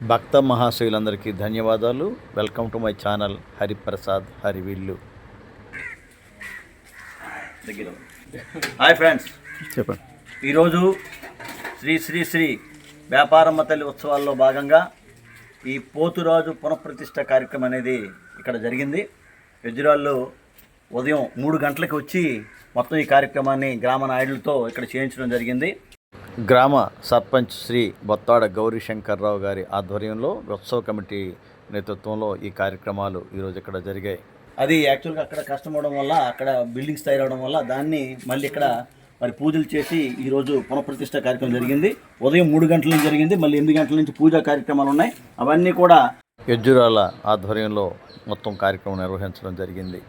భక్త మహాశయులందరికీ ధన్యవాదాలు. Welcome to my channel Hariprasad Harivillu hi friends చెప్పండి. ఈరోజు శ్రీ శ్రీ శ్రీ వ్యాపారమ్మ తల్లి ఉత్సవాల్లో భాగంగా ఈ పోతురాజు పునఃప్రతిష్ఠ కార్యక్రమం అనేది ఇక్కడ జరిగింది. ఎజ్రాల్లో ఉదయం మూడు గంటలకు వచ్చి మొత్తం ఈ కార్యక్రమాన్ని గ్రామ నాయుడులతో ఇక్కడ చేయించడం జరిగింది. గ్రామ సర్పంచ్ శ్రీ బొత్తాడ గౌరీ శంకర్రావు గారి ఆధ్వర్యంలో ఉత్సవ కమిటీ నేతృత్వంలో ఈ కార్యక్రమాలు ఈరోజు ఇక్కడ జరిగాయి. అది యాక్చువల్గా అక్కడ కష్టం అవడం వల్ల అక్కడ బిల్డింగ్స్ తయారవడం వల్ల దాన్ని మళ్ళీ ఇక్కడ మరి పూజలు చేసి ఈరోజు పునఃప్రతిష్ఠ కార్యక్రమం జరిగింది. ఉదయం మూడు గంటల నుంచి జరిగింది మళ్ళీ ఎనిమిది గంటల నుంచి పూజా కార్యక్రమాలు ఉన్నాయి. అవన్నీ కూడా యజ్జురాల ఆధ్వర్యంలో మొత్తం కార్యక్రమం నిర్వహించడం జరిగింది.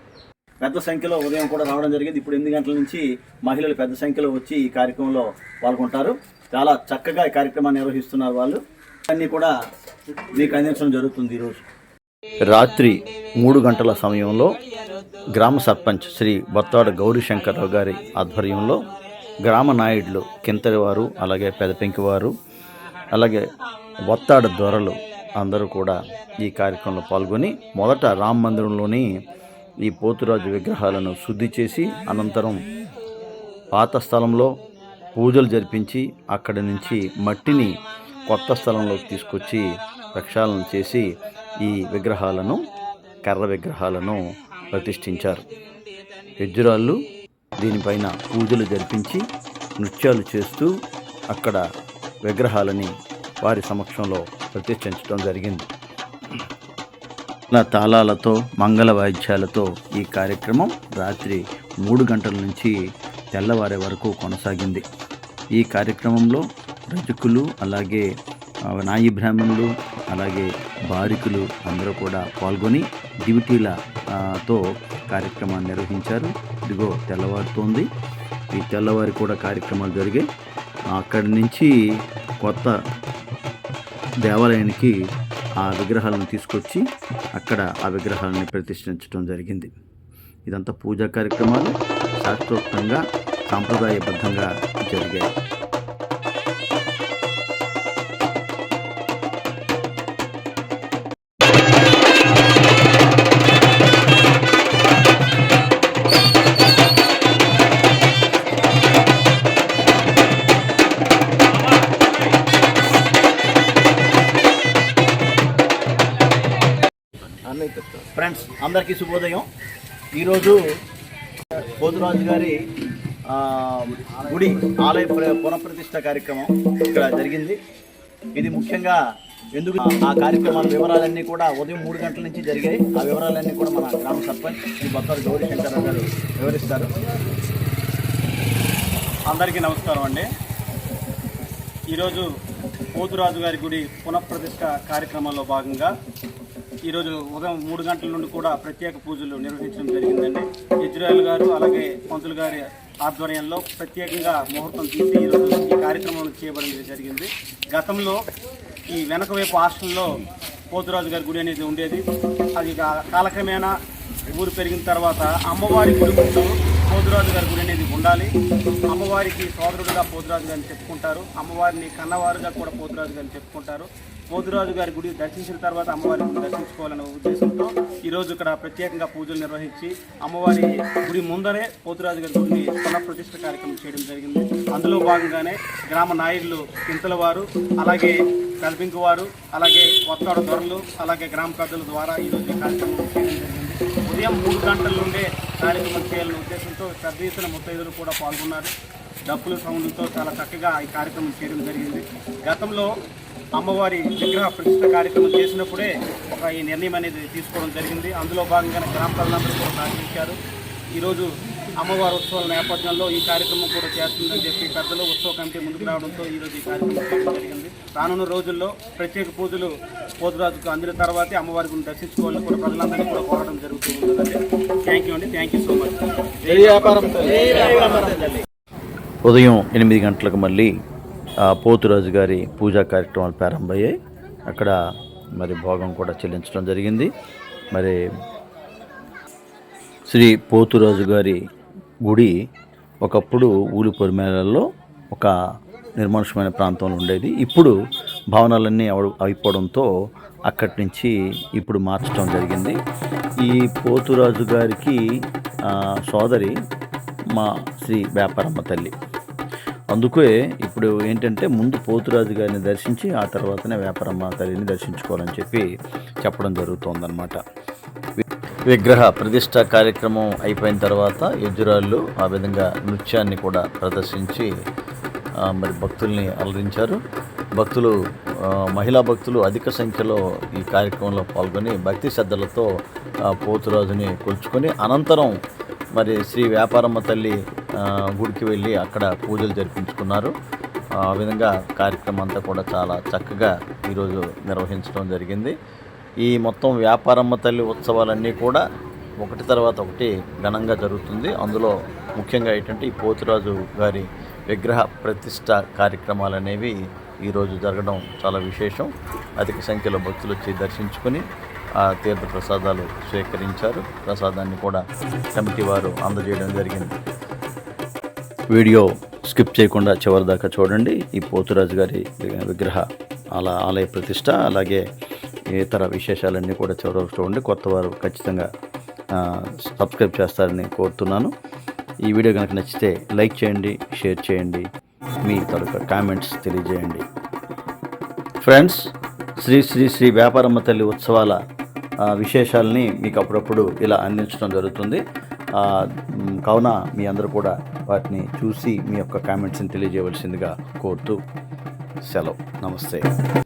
పెద్ద సంఖ్యలో ఉదయం కూడా రావడం జరిగింది. ఇప్పుడు ఎనిమిది గంటల నుంచి మహిళలు పెద్ద సంఖ్యలో వచ్చి ఈ కార్యక్రమంలో పాల్గొంటారు. చాలా చక్కగా ఈ కార్యక్రమాన్ని నిర్వహిస్తున్నారు వాళ్ళు. అన్నీ కూడా మీకు అందించడం జరుగుతుంది ఈరోజు. రాత్రి మూడు గంటల సమయంలో గ్రామ సర్పంచ్ శ్రీ బొత్తాడ గౌరీశంకర్రావు గారి ఆధ్వర్యంలో గ్రామ నాయుడులు కింతరివారు అలాగే పెదపెంకివారు అలాగే బొత్తాడ దొరలు అందరూ కూడా ఈ కార్యక్రమంలో పాల్గొని మొదట రామ మందిరంలోని ఈ పోతురాజు విగ్రహాలను శుద్ధి చేసి అనంతరం పాత స్థలంలో పూజలు జరిపించి అక్కడి నుంచి మట్టిని కొత్త స్థలంలోకి తీసుకొచ్చి ప్రక్షాళన చేసి ఈ విగ్రహాలను కర్ర విగ్రహాలను ప్రతిష్ఠించారు. యజ్జురాళ్ళు దీనిపైన పూజలు జరిపించి నృత్యాలు చేస్తూ అక్కడ విగ్రహాలని వారి సమక్షంలో ప్రతిష్ఠించడం జరిగింది. నా తాళాలతో మంగళ వాయిద్యాలతో ఈ కార్యక్రమం రాత్రి మూడు గంటల నుంచి తెల్లవారే వరకు కొనసాగింది. ఈ కార్యక్రమంలో రజకులు అలాగే నాయి బ్రాహ్మణులు అలాగే బారికులు అందరూ కూడా పాల్గొని డ్యూటీలతో తో కార్యక్రమాన్ని నిర్వహించారు. ఇదిగో తెల్లవారుతోంది. ఈ తెల్లవారి కూడా కార్యక్రమాలు జరిగాయి. అక్కడి నుంచి కొత్త దేవాలయానికి ఆ విగ్రహాలను తీసుకొచ్చి అక్కడ ఆ విగ్రహాలని ప్రతిష్ఠించడం జరిగింది. ఇదంతా పూజా కార్యక్రమాలు శాస్త్రోక్తంగా సాంప్రదాయబద్ధంగా జరిగాయి. ఫ్రెండ్స్ అందరికీ శుభోదయం. ఈరోజు పోతురాజు గారి గుడి ఆలయ పునఃప్రతిష్ట కార్యక్రమం ఇక్కడ జరిగింది. ఇది ముఖ్యంగా ఎందుకు ఆ కార్యక్రమాల వివరాలన్నీ కూడా ఉదయం మూడు గంటల నుంచి జరిగాయి. ఆ వివరాలన్నీ కూడా మన గ్రామ సర్పంచ్ ఈ బొత్తారు గౌరీ శంకరరావు గారు వివరిస్తారు. అందరికీ నమస్కారం అండి. ఈరోజు పోతురాజు గారి గుడి పునఃప్రతిష్ట కార్యక్రమంలో భాగంగా ఈరోజు ఉదయం మూడు గంటల నుండి కూడా ప్రత్యేక పూజలు నిర్వహించడం జరిగిందండి. ఇజ్రాయల్ గారు అలాగే పంతులు గారి ఆధ్వర్యంలో ప్రత్యేకంగా ముహూర్తం తీసి ఈరోజు ఈ కార్యక్రమం చేయబడింది జరిగింది. గతంలో ఈ వెనక వైపు హాస్టల్లో పోతురాజు గారి గుడి అనేది ఉండేది. అది కాలక్రమేణా ఊరు పెరిగిన తర్వాత అమ్మవారి గుడి ముందు పోతురాజు గారి గుడి అనేది ఉండాలి. అమ్మవారికి సోదరుడుగా పోతురాజు గారిని చెప్పుకుంటారు. అమ్మవారిని కన్నవారుగా కూడా పోతురాజు గారిని చెప్పుకుంటారు. పోతురాజు గారి గుడి దర్శించిన తర్వాత అమ్మవారిని దర్శించుకోవాలనే ఉద్దేశంతో ఈరోజు ఇక్కడ ప్రత్యేకంగా పూజలు నిర్వహించి అమ్మవారి గుడి ముందరే పోతురాజు గారి గుడిని పునఃప్రతిష్ఠ కార్యక్రమం చేయడం జరిగింది. అందులో భాగంగానే గ్రామ నాయకులు కింతల వారు అలాగే కల్పింకు వారు అలాగే కొత్తాడ దొరలు అలాగే గ్రామ పెద్దల ద్వారా ఈరోజు ఈ కార్యక్రమం చేయడం జరిగింది. ఉదయం మూడు గంటల నుండే కార్యక్రమం చేయాలనే ఉద్దేశంతో పెద్ద ఎత్తున ముత్తైదులు కూడా పాల్గొన్నారు. డప్పుల సౌండ్లతో చాలా చక్కగా ఈ కార్యక్రమం చేయడం జరిగింది. గతంలో అమ్మవారి విగ్రహ ప్రతిష్ఠ కార్యక్రమం చేసినప్పుడే ఒక ఈ నిర్ణయం అనేది తీసుకోవడం జరిగింది. అందులో భాగంగానే గ్రామ ప్రజలందరూ కూడా సహకరించారు. ఈరోజు అమ్మవారి ఉత్సవాల నేపథ్యంలో ఈ కార్యక్రమం కూడా చేస్తుందని చెప్పి పెద్దలు ఉత్సవ కమిటీ ముందుకు రావడంతో ఈరోజు ఈ కార్యక్రమం చేయడం జరిగింది. రానున్న రోజుల్లో ప్రత్యేక పూజలు పోతురాజుకు అందిన తర్వాతే అమ్మవారి గురిని దర్శించుకోవాలని కూడా ప్రజలందరినీ కూడా కోరడం జరుగుతుందండి థ్యాంక్ యూ అండి. థ్యాంక్ యూ సో మచ్ ఉదయం ఎనిమిది గంటలకు మళ్ళీ పోతురాజు గారి పూజా కార్యక్రమాలు ప్రారంభమయ్యాయి. అక్కడ మరి భోగం కూడా చెల్లించడం జరిగింది. మరి శ్రీ పోతురాజు గారి గుడి ఒకప్పుడు ఊలి పొరిమేళల్లో ఒక నిర్మానుషమైన ప్రాంతంలో ఉండేది. ఇప్పుడు భవనాలన్నీ అవ- అయిపోవడంతో అక్కడి నుంచి ఇప్పుడు మార్చడం జరిగింది. ఈ పోతురాజు గారికి సోదరి మా శ్రీ వ్యాపారమ్మ తల్లి. అందుకే ఇప్పుడు ఏంటంటే ముందు పోతురాజు గారిని దర్శించి ఆ తర్వాతనే వ్యాపారమ్మ తల్లిని దర్శించుకోవాలని చెప్పి చెప్పడం జరుగుతోందన్నమాట. విగ్రహ ప్రతిష్ట కార్యక్రమం అయిపోయిన తర్వాత యజురాళ్ళు ఆ విధంగా నృత్యాన్ని కూడా ప్రదర్శించి మరి భక్తుల్ని అలరించారు. భక్తులు మహిళా భక్తులు అధిక సంఖ్యలో ఈ కార్యక్రమంలో పాల్గొని భక్తి శ్రద్ధలతో ఆ, పోతురాజుని కొలుచుకొని అనంతరం మరి శ్రీ వ్యాపారమ్మ తల్లి గుడికి వెళ్ళి అక్కడ పూజలు జరిపించుకున్నారు. ఆ విధంగా కార్యక్రమం అంతా కూడా చాలా చక్కగా ఈరోజు నిర్వహించడం జరిగింది. ఈ మొత్తం వ్యాపారమ్మ తల్లి ఉత్సవాలన్నీ కూడా ఒకటి తర్వాత ఒకటి ఘనంగా జరుగుతుంది. అందులో ముఖ్యంగా ఏంటంటే ఈ పోతురాజు గారి విగ్రహ ప్రతిష్ట కార్యక్రమాలు అనేవి ఈరోజు జరగడం చాలా విశేషం. అధిక సంఖ్యలో భక్తులు వచ్చి దర్శించుకొని ఆ తీర్థ ప్రసాదాలు స్వీకరించారు. ప్రసాదాన్ని కూడా కమిటీ వారు అందజేయడం జరిగింది. వీడియో స్కిప్ చేయకుండా చివరి దాకా చూడండి. ఈ పోతురాజు గారి విగ్రహ అలా ఆలయ ప్రతిష్ట అలాగే ఇతర విశేషాలన్నీ కూడా చివరి వరకు చూడండి. కొత్త వారు ఖచ్చితంగా సబ్స్క్రైబ్ చేస్తారని కోరుతున్నాను. ఈ వీడియో కనుక నచ్చితే లైక్ చేయండి షేర్ చేయండి మీ తరఫు కామెంట్స్ తెలియజేయండి. ఫ్రెండ్స్ శ్రీ శ్రీ శ్రీ వ్యాపారమ్మ తల్లి ఉత్సవాల విశేషాలని మీకు అప్పుడప్పుడు ఇలా అందించడం జరుగుతుంది. కావున మీ అందరూ కూడా వాటిని చూసి మీ యొక్క కామెంట్స్ని తెలియజేయవలసిందిగా కోరుతూ సెలవు. నమస్తే.